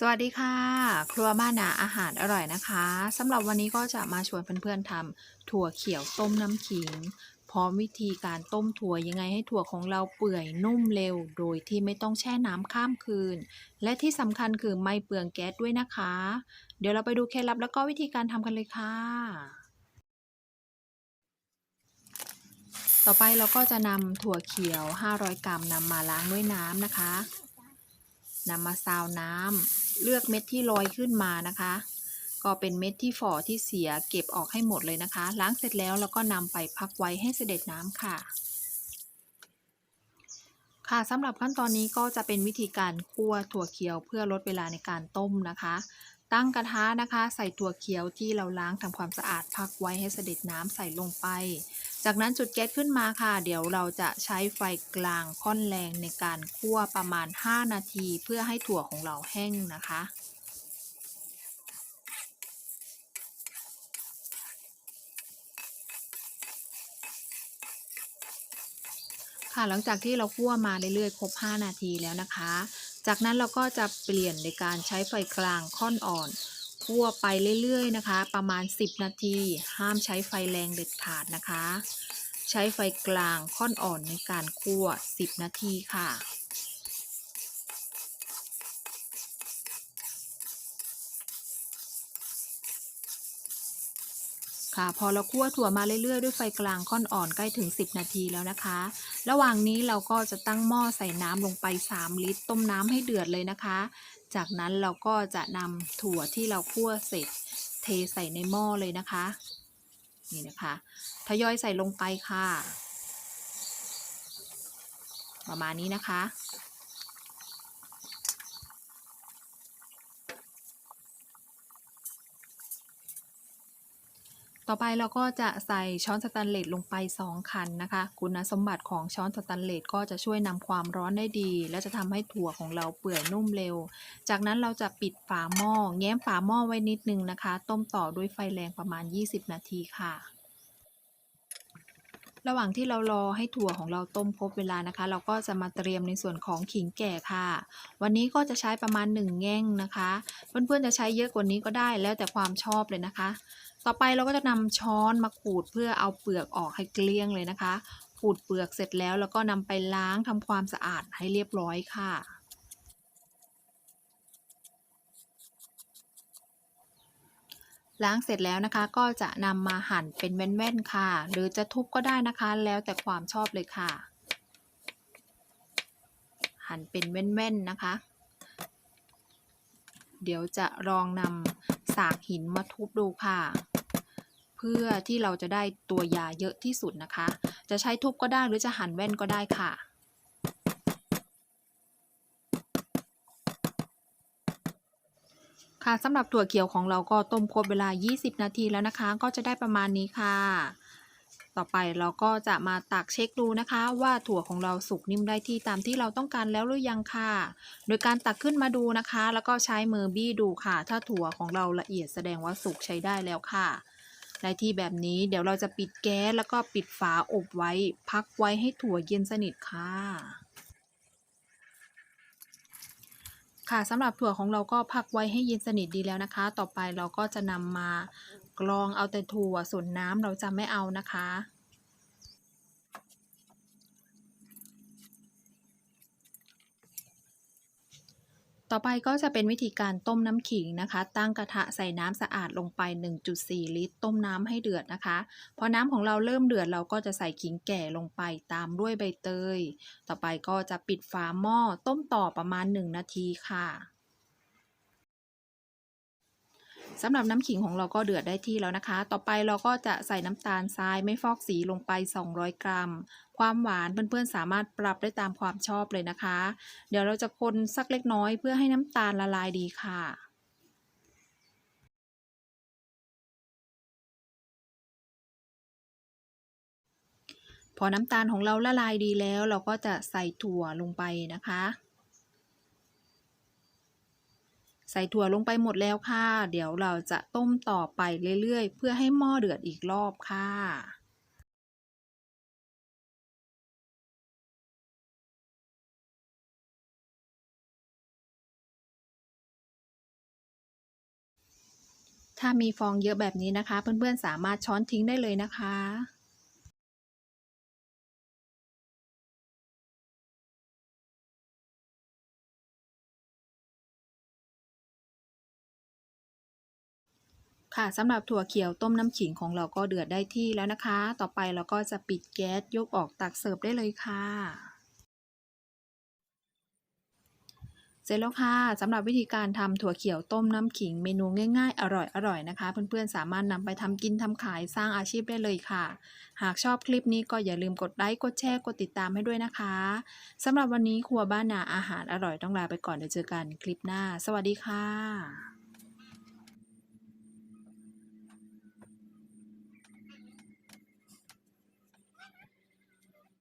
สวัสดีค่ะ ครัวบ้านนาอาหารอร่อยนะคะสำหรับวันนี้ก็จะมาชวนเพื่อนๆทำถั่วเขียวต้มน้ำขิง พร้อมวิธีการต้มถั่วยังไงให้ถั่วของเราเปื่อยนุ่มเร็ว โดยที่ไม่ต้องแช่น้ำข้ามคืน และที่สำคัญคือไม่เปลืองแก๊สด้วยนะคะ เดี๋ยวเราไปดูเคล็ดลับแล้วก็วิธีการทำกันเลยค่ะ ต่อไปเราก็จะนำถั่วเขียว 500 กรัมนำมาล้างด้วยน้ำนะคะนำมาซาวน้ำ เลือกเม็ดที่ลอยขึ้นมานะคะ ก็เป็นเม็ดที่ฝ่อที่เสียเก็บออกให้หมดเลยนะคะ ล้างเสร็จแล้วเราก็นำไปพักไว้ให้เสด็จน้ำค่ะ ค่ะสำหรับขั้นตอนนี้ก็จะเป็นวิธีการคั่วถั่วเขียวเพื่อลดเวลาในการต้มนะคะ ตั้งกระทะนะคะ ใส่ถั่วเขียวที่เราล้างทำความสะอาดพักไว้ให้เสด็จน้ำใส่ลงไป จากนั้นจุดแก๊สขึ้นมาค่ะ เดี๋ยวเราจะใช้ไฟกลางค่อนแรงในการคั่วประมาณ 5 นาทีเพื่อให้ถั่วของเราแห้งนะคะค่ะหลังจากที่เราคั่วมาเรื่อยๆครบ 5 นาทีแล้วนะคะ จากนั้นเราก็จะเปลี่ยนในการใช้ไฟกลางค่อนอ่อน คั่วไปเรื่อยๆนะคะ ประมาณ 10 นาที ห้ามใช้ไฟแรงเด็ดขาดนะคะ ใช้ไฟกลางค่อนอ่อนในการคั่ว 10 นาทีค่ะค่ะพอเราคั่วถั่วมาเรื่อยๆด้วยไฟกลางค่อนอ่อนใกล้ถึง 10 นาทีแล้วนะคะ ระหว่างนี้เราก็จะตั้งหม้อใส่น้ำลงไป 3 ลิตร ต้มน้ำให้เดือดเลยนะคะ จากนั้นเราก็จะนำถั่วที่เราคั่วเสร็จเทใส่ในหม้อเลยนะคะ นี่นะคะทยอยใส่ลงไปค่ะ ประมาณนี้นะคะ ต่อไปเราก็จะใส่ช้อนสแตนเลสลงไป 2 คันนะคะ คุณสมบัติของช้อนสแตนเลสก็จะช่วยนำความร้อนได้ดี และจะทำให้ถั่วของเราเปื่อยนุ่มเร็ว จากนั้นเราจะปิดฝาหม้อแง้มฝาหม้อไว้นิดนึงนะคะ ต้มต่อด้วยไฟแรงประมาณ 20 นาทีค่ะ ระหว่างที่เรารอให้ถั่วของเราต้มครบเวลานะคะ เราก็จะมาเตรียมในส่วนของขิงแก่ค่ะ วันนี้ก็จะใช้ประมาณ 1 แง่งนะคะ เพื่อนๆจะใช้เยอะกว่านี้ก็ได้แล้วแต่ความชอบเลยนะคะ ต่อไปเราก็จะนำช้อนมาขูดเพื่อเอาเปลือกออกให้เกลี้ยงเลยนะคะ ขูดเปลือกเสร็จแล้วแล้วก็นำไปล้างทำความสะอาดให้เรียบร้อยค่ะล้างเสร็จแล้วนะคะก็จะนำมาหั่นเป็นแว่นๆค่ะ หรือจะทุบก็ได้นะคะแล้วแต่ความชอบเลยค่ะ หั่นเป็นแว่นๆนะคะ เดี๋ยวจะลองนำสากหินมาทุบดูค่ะ เพื่อที่เราจะได้ตัวยาเยอะที่สุดนะคะ จะใช้ทุบก็ได้หรือจะหั่นแว่นก็ได้ค่ะค่ะสำหรับถั่วเขียวของเราก็ต้มครบเวลา 20 นาทีแล้วนะคะ ก็จะได้ประมาณนี้ค่ะ ต่อไปเราก็จะมาตักเช็คดูนะคะ ว่าถั่วของเราสุกนิ่มได้ที่ตามที่เราต้องการแล้วหรือยังค่ะ โดยการตักขึ้นมาดูนะคะ แล้วก็ใช้มือบี้ดูค่ะ ถ้าถั่วของเราละเอียดแสดงว่าสุกใช้ได้แล้วค่ะ ในที่แบบนี้เดี๋ยวเราจะปิดแก๊สแล้วก็ปิดฝาอบไว้ พักไว้ให้ถั่วเย็นสนิทค่ะ ค่ะสำหรับถั่วของเราก็พักไว้ให้เย็นสนิทดีแล้วนะคะ ต่อไปเราก็จะนำมากรองเอาแต่ถั่วส่วนน้ำเราจะไม่เอานะคะ ต่อไปก็จะเป็นวิธีการต้มน้ำขิงนะคะ ตั้งกระทะใส่น้ำสะอาดลงไป 1.4 ลิตร ต้มน้ำให้เดือดนะคะ พอน้ำของเราเริ่มเดือดเราก็จะใส่ขิงแก่ลงไปตามด้วยใบเตย ต่อไปก็จะปิดฝาหม้อต้มต่อประมาณ 1 นาทีค่ะ สำหรับน้ำขิงของเราก็เดือดได้ที่แล้วนะคะ ต่อไปเราก็จะใส่น้ำตาลทรายไม่ฟอกสีลงไป 200 กรัม ความหวานเพื่อนๆสามารถปรับได้ตามความชอบเลยนะคะ เดี๋ยวเราจะคนสักเล็กน้อยเพื่อให้น้ำตาลละลายดีค่ะพอน้ำตาลของเราละลายดีแล้ว เราก็จะใส่ถั่วลงไปนะคะ ใส่ถั่วลงไปหมดแล้วค่ะ เดี๋ยวเราจะต้มต่อไปเรื่อยๆ เพื่อให้หม้อเดือดอีกรอบค่ะถ้ามีฟองเยอะแบบนี้นะคะ เพื่อนๆ สามารถช้อนทิ้งได้เลยนะคะ ค่ะสำหรับถั่วเขียวต้มน้ำขิงของเราก็เดือดได้ที่แล้วนะคะ ต่อไปเราก็จะปิดแก๊สยกออกตักเสิร์ฟได้เลยค่ะ เสร็จแล้วค่ะสำหรับวิธีการทำถั่วเขียวต้มน้ำขิงเมนูง่ายๆ อร่อยๆนะคะ เพื่อนๆสามารถนำไปทำกินทำขายสร้างอาชีพได้เลยค่ะ หากชอบคลิปนี้ก็อย่าลืมกดไลค์กดแชร์กดติดตามให้ด้วยนะคะสำหรับวันนี้ครัวบ้านนาอาหารอร่อยต้องลาไปก่อนเดี๋ยวเจอกันคลิปหน้า สวัสดีค่ะ